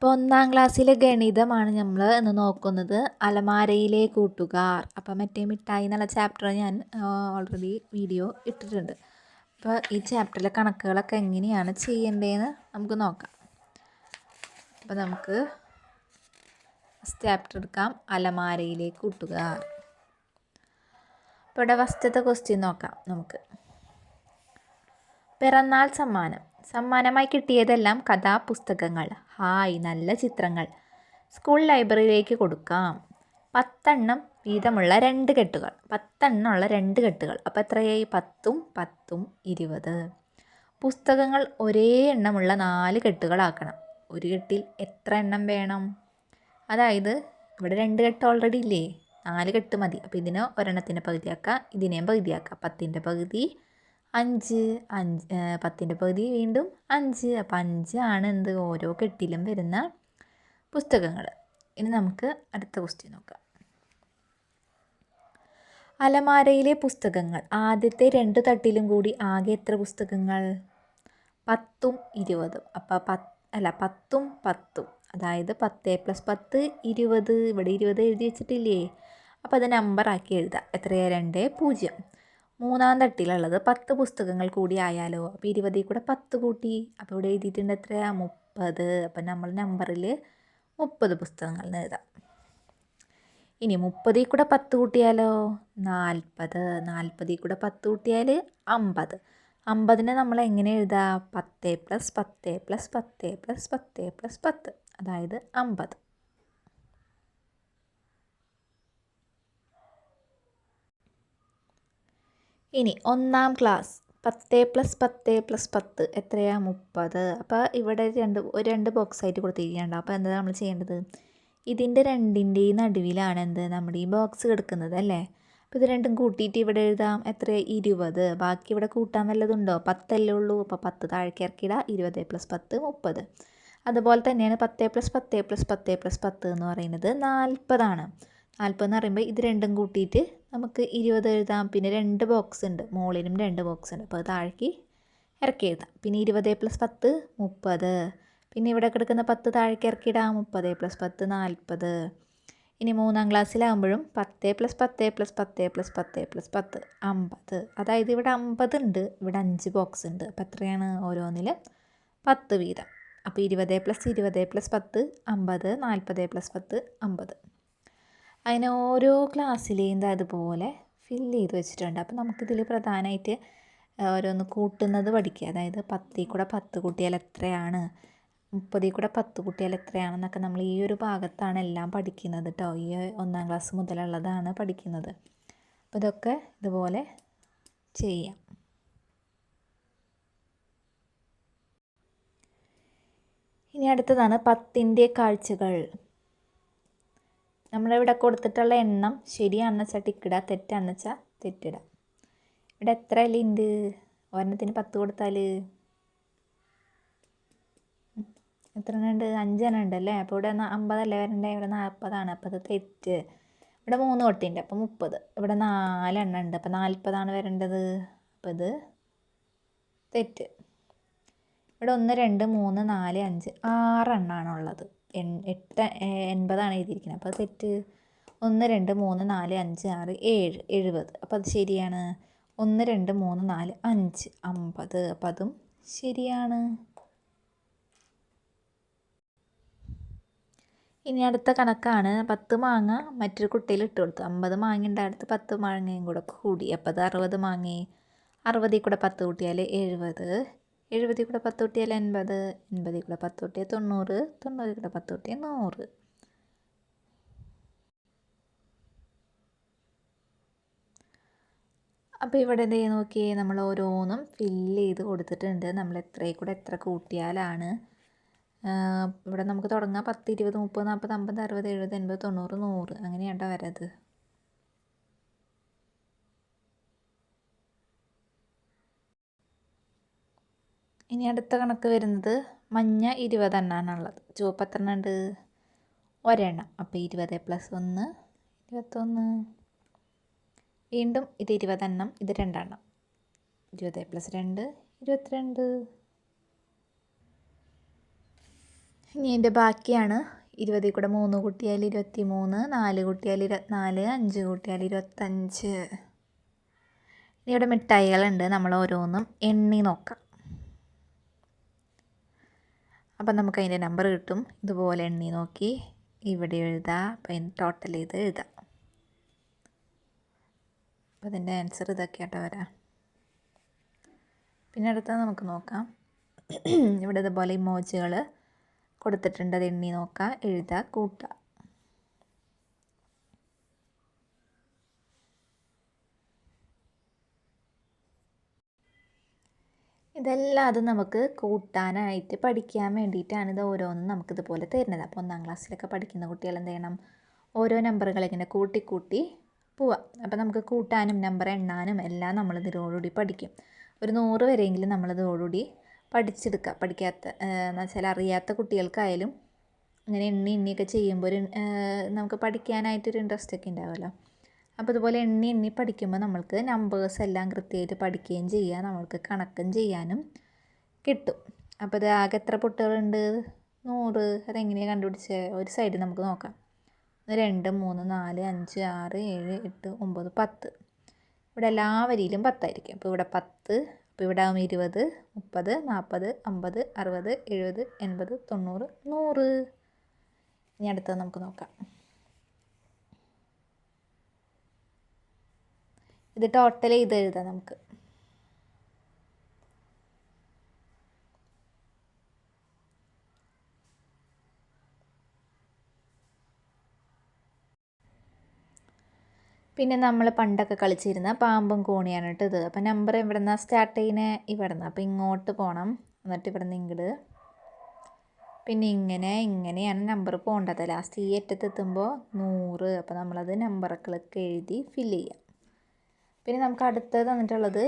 അപ്പോൾ ഒന്നാം ക്ലാസ്സിലെ ഗണിതമാണ് നമ്മൾ ഇന്ന് നോക്കുന്നത്. അലമാരയിലെ കൂട്ടുകാർ. അപ്പോൾ മറ്റേ മിഠായി എന്നുള്ള ചാപ്റ്റർ ഞാൻ ഓൾറെഡി വീഡിയോ ഇട്ടിട്ടുണ്ട്. അപ്പോൾ ഈ ചാപ്റ്ററിലെ കണക്കുകളൊക്കെ എങ്ങനെയാണ് ചെയ്യേണ്ടതെന്ന് നമുക്ക് നോക്കാം. അപ്പോൾ നമുക്ക് ചാപ്റ്റർ എടുക്കാം. അലമാരയിലെ കൂട്ടുകാർ. അപ്പോൾ ഇവിടെ ഫസ്റ്റത്തെ ക്വസ്റ്റ്യൻ നോക്കാം നമുക്ക്. പിറന്നാൾ സമ്മാനം. സമ്മാനമായി കിട്ടിയതെല്ലാം കഥാപുസ്തകങ്ങൾ. ഹായ് നല്ല ചിത്രങ്ങൾ. സ്കൂൾ ലൈബ്രറിയിലേക്ക് കൊടുക്കാം. പത്തെണ്ണം വീതമുള്ള രണ്ട് കെട്ടുകൾ. പത്തെണ്ണമുള്ള രണ്ട് കെട്ടുകൾ. അപ്പോൾ എത്രയായി? പത്തും പത്തും ഇരുപത്. പുസ്തകങ്ങൾ ഒരേ എണ്ണമുള്ള നാല് കെട്ടുകളാക്കണം. ഒരു കെട്ടിൽ എത്ര എണ്ണം വേണം? അതായത് ഇവിടെ രണ്ട് കെട്ട് ഓൾറെഡി ഇല്ലേ? നാല് കെട്ട് മതി. അപ്പോൾ ഇതിനെ ഒരെണ്ണത്തിന്റെ പകുതിയാക്കാം. ഇതിനെയും പകുതിയാക്കാം. പത്തിന്റെ പകുതി അഞ്ച് അഞ്ച് പത്തിന്റെ പകുതി വീണ്ടും അഞ്ച്. അപ്പം അഞ്ചാണ് എന്ത്? ഓരോ കെട്ടിലും വരുന്ന പുസ്തകങ്ങൾ. ഇനി നമുക്ക് അടുത്ത ക്വസ്റ്റ്യൻ നോക്കാം. അലമാരയിലെ പുസ്തകങ്ങൾ. ആദ്യത്തെ രണ്ട് തട്ടിലും കൂടി ആകെ എത്ര പുസ്തകങ്ങൾ? പത്തും ഇരുപതും. അപ്പം പത്ത് അല്ല പത്തും പത്തും. അതായത് പത്ത് പ്ലസ് പത്ത് ഇരുപത്. ഇവിടെ ഇരുപത് എഴുതി വെച്ചിട്ടില്ലേ? അപ്പോൾ അത് നമ്പറാക്കി എഴുതാം. എത്രയാണ് രണ്ട് പൂജ്യം. മൂന്നാം തട്ടിലുള്ളത് പത്ത് പുസ്തകങ്ങൾ കൂടി ആയാലോ? അപ്പോൾ ഇരുപതിൽ കൂടെ പത്ത് കൂട്ടി. അപ്പോൾ ഇവിടെ എഴുതിയിട്ടുണ്ട് എത്ര? മുപ്പത്. അപ്പം നമ്മൾ നമ്പറിൽ മുപ്പത് പുസ്തകങ്ങൾ എഴുതാം. ഇനി മുപ്പതിൽ കൂടെ പത്ത് കൂട്ടിയാലോ? നാൽപ്പത്. നാൽപ്പതിൽ കൂടെ പത്ത് കൂട്ടിയാൽ അമ്പത്. അമ്പതിനെ നമ്മൾ എങ്ങനെ എഴുതാം? പത്ത് പ്ലസ് പത്ത് പ്ലസ് പത്ത് പ്ലസ് പത്ത് പ്ലസ് പത്ത്. അതായത് അമ്പത്. ഇനി ഒന്നാം ക്ലാസ്. പത്ത് പ്ലസ് പത്ത് പ്ലസ് പത്ത്. എത്രയാണ് മുപ്പത്. അപ്പോൾ ഇവിടെ രണ്ട് ഒരു രണ്ട് ബോക്സ് ആയിട്ട് കൊടുത്തിരിക്കുകയാണ്. അപ്പോൾ എന്താ നമ്മൾ ചെയ്യേണ്ടത്? ഇതിന്റെ രണ്ടിന്റെയും നടുവിലാണ് എന്ത്? നമ്മുടെ ഈ ബോക്സ് കിടക്കുന്നത് അല്ലേ? അപ്പോൾ ഇത് രണ്ടും കൂട്ടിയിട്ട് ഇവിടെ എഴുതാം. എത്ര ഇരുപത്. ബാക്കി ഇവിടെ കൂട്ടാൻ വല്ലതുണ്ടോ? പത്തല്ലേ ഉള്ളൂ. അപ്പോൾ പത്ത് താഴേക്ക് ഇറക്കിയിടാം. ഇരുപത് പ്ലസ് പത്ത് മുപ്പത്. അതുപോലെ തന്നെയാണ് പത്ത് പ്ലസ് പത്ത് പ്ലസ് പത്ത് പ്ലസ് പത്ത് എന്ന് പറയുന്നത് നാൽപ്പതാണ്. നാൽപ്പത് എന്ന് പറയുമ്പോൾ ഇത് രണ്ടും കൂട്ടിയിട്ട് നമുക്ക് ഇരുപത് എഴുതാം. പിന്നെ രണ്ട് ബോക്സ് ഉണ്ട്. മുകളിലും രണ്ട് ബോക്സ് ഉണ്ട്. അപ്പോൾ താഴേക്ക് ഇറക്കി എഴുതാം. പിന്നെ ഇരുപത് പ്ലസ് പത്ത് മുപ്പത്. പിന്നെ ഇവിടെ കിടക്കുന്ന പത്ത് താഴേക്ക് ഇറക്കിയിടാം മുപ്പത് പ്ലസ് പത്ത് നാൽപ്പത് ഇനി മൂന്നാം ക്ലാസ്സിലാകുമ്പോഴും പത്ത് പ്ലസ് പത്ത് പ്ലസ് പത്ത് പ്ലസ് പത്ത് പ്ലസ് പത്ത് അമ്പത്. അതായത് ഇവിടെ അമ്പത് ഉണ്ട്. ഇവിടെ അഞ്ച് ബോക്സ് ഉണ്ട്. അപ്പോൾ എത്രയാണ്? ഓരോന്നിൽ പത്ത് വീതം. അപ്പോൾ ഇരുപത് പ്ലസ് ഇരുപത് പ്ലസ് പത്ത് അമ്പത്. നാൽപ്പത് പ്ലസ് പത്ത് അമ്പത്. അതിനെ ഓരോ ക്ലാസ്സിലെയും അതുപോലെ ഫില്ല് ചെയ്ത് വെച്ചിട്ടുണ്ട്. അപ്പോൾ നമുക്കിതിൽ പ്രധാനമായിട്ട് ഓരോന്ന് കൂട്ടുന്നത് പഠിക്കുക. അതായത് പത്തിൽ കൂടെ പത്ത് കൂട്ടിയാൽ എത്രയാണ്? മുപ്പതിൽ കൂടെ പത്ത് കൂട്ടിയാൽ എത്രയാണെന്നൊക്കെ നമ്മൾ ഈ ഒരു ഭാഗത്താണ് എല്ലാം പഠിക്കുന്നത് കേട്ടോ ഈ ഒന്നാം ക്ലാസ് മുതലുള്ളതാണ് പഠിക്കുന്നത്. അപ്പോൾ ഇതൊക്കെ ഇതുപോലെ ചെയ്യാം. ഇനി അടുത്തതാണ് പത്തിന്റെ കാഴ്ചകൾ. നമ്മളിവിടെ കൊടുത്തിട്ടുള്ള എണ്ണം ശരിയാണെന്ന് വെച്ചാൽ ടിക്കിടുക തെറ്റാണെന്ന് വെച്ചാൽ തെറ്റിടുക ഇവിടെ എത്ര ഉണ്ട് ഒരെണ്ണത്തിന് പത്ത് കൊടുത്താൽ എത്ര ഉണ്ട് അഞ്ചെണ്ണം ഉണ്ട് അല്ലേ? അപ്പോൾ ഇവിടെ അമ്പതല്ലേ വരണ്ടേ? ഇവിടെ നാൽപ്പതാണ് അപ്പോൾ അത് തെറ്റ്. ഇവിടെ മൂന്ന് കൊട്ടിയുണ്ട് അപ്പോൾ മുപ്പത്. ഇവിടെ നാലെണ്ണം ഉണ്ട് അപ്പോൾ നാൽപ്പതാണ് വരേണ്ടത്? അപ്പോൾ ഇത് തെറ്റ്. ഇവിടെ ഒന്ന് രണ്ട് മൂന്ന് നാല് അഞ്ച് ആറെണ്ണമാണുള്ളത് എട്ട് എൺപതാണ് എഴുതിയിരിക്കുന്നത്. അപ്പോൾ തെറ്റ്. ഒന്ന് രണ്ട് മൂന്ന് നാല് അഞ്ച് ആറ് ഏഴ് എഴുപത്. അപ്പോൾ അത് ശരിയാണ്. ഒന്ന് രണ്ട് മൂന്ന് നാല് അഞ്ച്. അമ്പത്. അപ്പം അതും ശരിയാണ്. ഇനി അടുത്ത കണക്കാണ്. പത്ത് മാങ്ങ മറ്റൊരു കുട്ടിയിൽ ഇട്ട് കൊടുത്തു. അമ്പത് മാങ്ങ അടുത്ത് പത്ത് മാങ്ങയും കൂടെ കൂടി. അപ്പോൾ അത് അറുപത് മാങ്ങയും അറുപതിൽ കൂടെ പത്ത് കൂട്ടിയാൽ എഴുപത്. എഴുപതിൽ കൂടെ പത്ത് കൂട്ടിയാൽ എൺപത് എൺപതിൽ കൂടെ പത്ത് കൂട്ടിയാൽ തൊണ്ണൂറ് തൊണ്ണൂറിൽ കൂടെ പത്ത് കൂട്ടിയാൽ നൂറ്. അപ്പോൾ ഇവിടെ എന്ത് ദേ നോക്കിയേ നമ്മൾ ഓരോന്നും ഫില്ല് ചെയ്ത് കൊടുത്തിട്ടുണ്ട്. നമ്മൾ എത്രയിൽ കൂടെ എത്ര കൂട്ടിയാലാണ്. ഇവിടെ നമുക്ക് തുടങ്ങാം. പത്ത് ഇരുപത് മുപ്പത് നാൽപ്പത് അമ്പത് അറുപത് എഴുപത് എൺപത് തൊണ്ണൂറ് നൂറ്. അങ്ങനെയാണ്ടോ വരത്. ഇനി അടുത്ത കണക്ക് വരുന്നത് മഞ്ഞ ഇരുപതെണ്ണാണുള്ളത്. ചുവപ്പ് എത്ര എണ്ണം ഉണ്ട് ഒരെണ്ണം. അപ്പോൾ ഇരുപത് പ്ലസ് ഒന്ന് ഇരുപത്തൊന്ന്. വീണ്ടും ഇത് ഇരുപതെണ്ണം ഇത് രണ്ടെണ്ണം. ഇരുപത് പ്ലസ് രണ്ട് ഇരുപത്തിരണ്ട്. ഇനി ഇതിന്റെ ബാക്കിയാണ്. ഇരുപതിൽ കൂടെ മൂന്ന് കൂട്ടിയാൽ ഇരുപത്തി മൂന്ന് നാല് കൂട്ടിയാൽ ഇരുപത്തിനാല് അഞ്ച് കൂട്ടിയാൽ ഇരുപത്തഞ്ച്. ഇനി ഇവിടെ മിഠായികളുണ്ട്. നമ്മൾ ഓരോന്നും എണ്ണി നോക്കാം. അപ്പം നമുക്ക് അതിന്റെ നമ്പർ കിട്ടും. ഇതുപോലെ എണ്ണി നോക്കി. ഇവിടെ എഴുതാം. അപ്പം ടോട്ടൽ ചെയ്ത് എഴുതാം. അപ്പം അതിന്റെ ആൻസർ ഇതൊക്കെ ആട്ടോ വരാം. പിന്നെ അടുത്തത് നമുക്ക് നോക്കാം. ഇവിടെ ഇതുപോലെ ഇമോജികൾ കൊടുത്തിട്ടുണ്ട്. അത് എണ്ണി നോക്കാം. എഴുതുക കൂട്ടുക ഇതെല്ലാം അത് നമുക്ക് കൂട്ടാനായിട്ട് പഠിക്കാൻ വേണ്ടിയിട്ടാണ് ഇത് ഓരോന്നും നമുക്കിതുപോലെ തരുന്നത്. അപ്പോൾ ഒന്നാം ക്ലാസ്സിലൊക്കെ പഠിക്കുന്ന കുട്ടികൾ എന്ത് ചെയ്യണം? ഓരോ നമ്പറുകൾ ഇങ്ങനെ കൂട്ടി കൂട്ടി പോവാം. അപ്പോൾ നമുക്ക് കൂട്ടാനും നമ്പർ എണ്ണാനും എല്ലാം നമ്മൾ ഇതിനോടുകൂടി പഠിക്കും. ഒരു നൂറ് വരെയെങ്കിലും നമ്മളിതോടുകൂടി പഠിച്ചെടുക്കുക പഠിക്കാത്ത എന്ന് വെച്ചാൽ അറിയാത്ത കുട്ടികൾക്കായാലും ഇങ്ങനെ എണ്ണി എണ്ണിയൊക്കെ ചെയ്യുമ്പോൾ ഒരു നമുക്ക് പഠിക്കാനായിട്ടൊരു ഇൻട്രസ്റ്റ് ഒക്കെ ഉണ്ടാവുമല്ലോ. അപ്പോൾ ഇതുപോലെ എണ്ണി എണ്ണി പഠിക്കുമ്പോൾ നമ്മൾക്ക് നമ്പേഴ്സ് എല്ലാം കൃത്യമായിട്ട് പഠിക്കുകയും ചെയ്യാം. നമ്മൾക്ക് കണക്കും ചെയ്യാനും കിട്ടും. അപ്പോൾ ഇത് ആകെ എത്ര പൊട്ടുകളുണ്ട്? നൂറ്. അതെങ്ങനെയാണ് കണ്ടുപിടിച്ചത് ഒരു സൈഡ് നമുക്ക് നോക്കാം. രണ്ട് മൂന്ന് നാല് അഞ്ച് ആറ് ഏഴ് എട്ട് ഒമ്പത് പത്ത്. ഇവിടെ എല്ലാ വരിയിലും പത്തായിരിക്കും. അപ്പോൾ ഇവിടെ പത്ത് അപ്പോൾ ഇവിടെ ആകുമ്പോൾ ഇരുപത് മുപ്പത് നാൽപ്പത് അമ്പത് അറുപത് എഴുപത് എൺപത് തൊണ്ണൂറ് നൂറ്. ഇനി അടുത്തത് നമുക്ക് നോക്കാം. ഇത് ടോട്ടൽ ചെയ്ത് എഴുതാം നമുക്ക്. പിന്നെ നമ്മൾ പണ്ടൊക്കെ കളിച്ചിരുന്ന പാമ്പും കോണിയാണ് കേട്ടോ ഇത്. അപ്പം നമ്പർ ഇവിടെ നിന്നാണ് സ്റ്റാർട്ട് ചെയ്യുന്നത് ഇവിടെ നിന്ന് അപ്പോൾ ഇങ്ങോട്ട് പോകണം എന്നിട്ട് ഇവിടെ നിന്ന് ഇങ്ങോട്ട് പിന്നെ ഇങ്ങനെ ഇങ്ങനെയാണ് നമ്പർ പോകേണ്ടത് ലാസ്റ്റ് ഈ അറ്റത്ത് എത്തുമ്പോൾ നൂറ്. അപ്പോൾ നമ്മളത് നമ്പറൊക്കെ എഴുതി ഫില്ല് ചെയ്യാം. പിന്നെ നമുക്ക് അടുത്തത് തന്നിട്ടുള്ളത്